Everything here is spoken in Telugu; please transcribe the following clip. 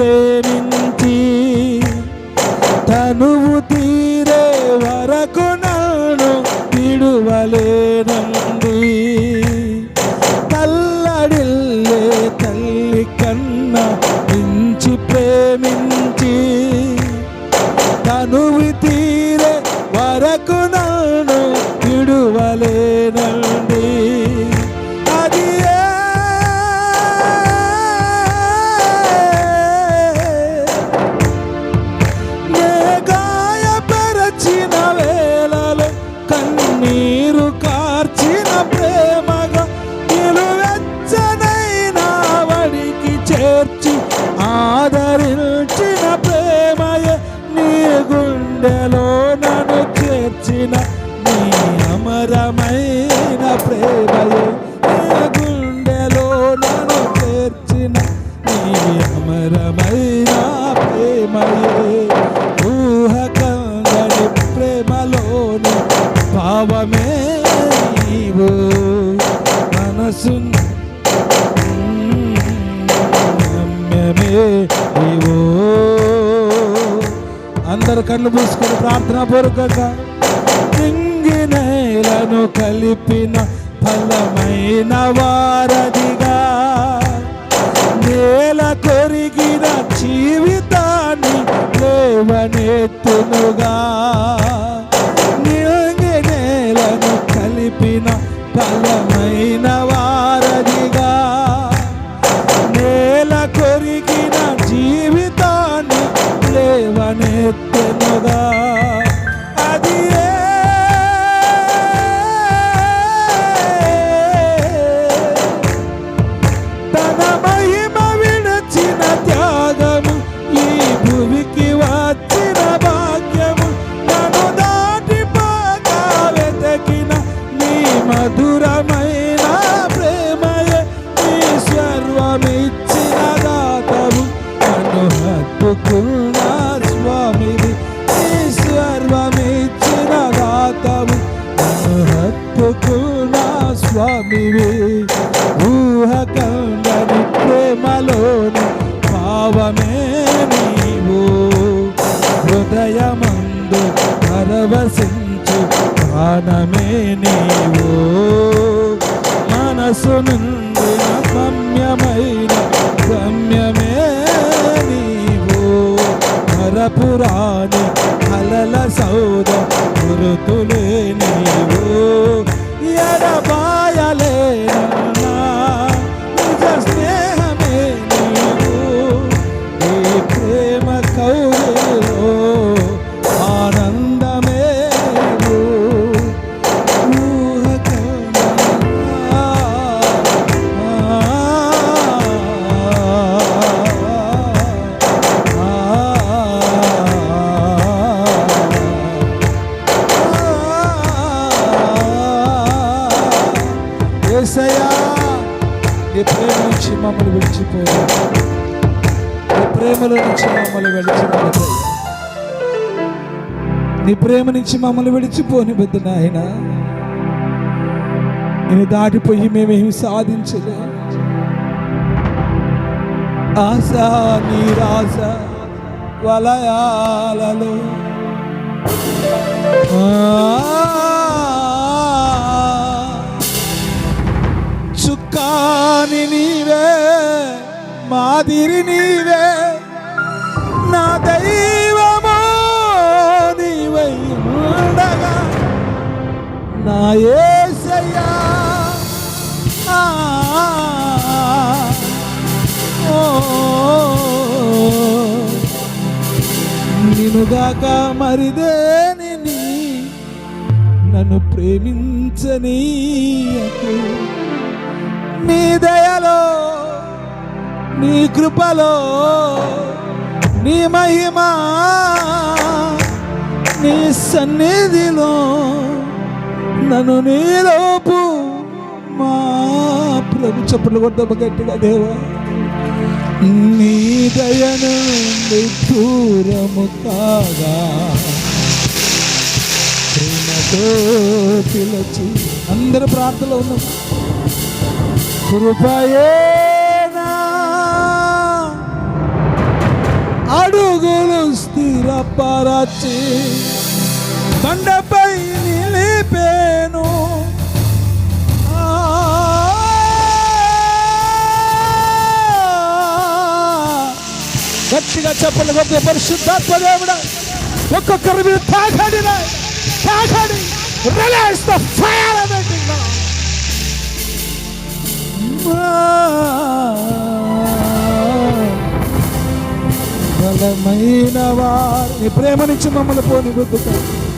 same ప్రేమగా వడికి చేర్చి ఆదరించిన ప్రేమయే నీ గుండెలో నన్ను చేర్చిన నీ అమరమైన ప్రేమయే నీ గుండెలో నన్ను చేర్చిన నీ అమరమైన ప్రేమయే. నీవు. అందరు కళ్ళు మూసుకొని ప్రార్థన పూర్వకంగా. నింగి నేలను కలిపిన ఫలమైన వారదిగా నేల కొరిగిన జీవితాన్ని లేవనెత్తునుగా. మనసు నుండి గమ్యమైన గమ్యమే నీవు. మరపురాని అలల సౌద గురుతులే నీవు. ఎడప ఏసయ్యా నీ ప్రేమ నుంచి మమ్మల్ని విడిచిపోయి నీ ప్రేమలో నుంచి మమ్మల్ని విడిచిపోయి నీ ప్రేమ నుంచి మమ్మల్ని విడిచిపోని బిడ్డ నాయన నేను దాటిపోయి మేమేమి సాధించలే. ఆశ నీరాశ వలయాలలో. ఆ చుక్కాని నీవే మాదిరి నీవే. నా దైవమో నీవై ఉండగా. నా ఏసయ్యా ఆ, నినుగాక మరిదేని నన్ను ప్రేమించనీయకు. నీ దయలో నీ కృపలో నీ మహిమా నీ సన్నిధిలో నన్ను నీలోపు మా ప్రభు చప్పట్లు కొట్టమ్మ గట్టిగా దేవా. నీ దయను దూరము కాగా ప్రేమతో పిలచి అందరు ప్రార్థనలో ఉన్నాం. కృపయేనా? అడుగులు స్థిరపరచి బండపై నిలిపేను. గట్టిగా చెప్పలు గొప్ప పరిశుద్ధాత్మ దేవుడా. ఒక్కొక్కరి మీద తాకాడి. తాకాడి release the fire of it వారు నీ ప్రేమ నుంచి మమ్మల్ని పోని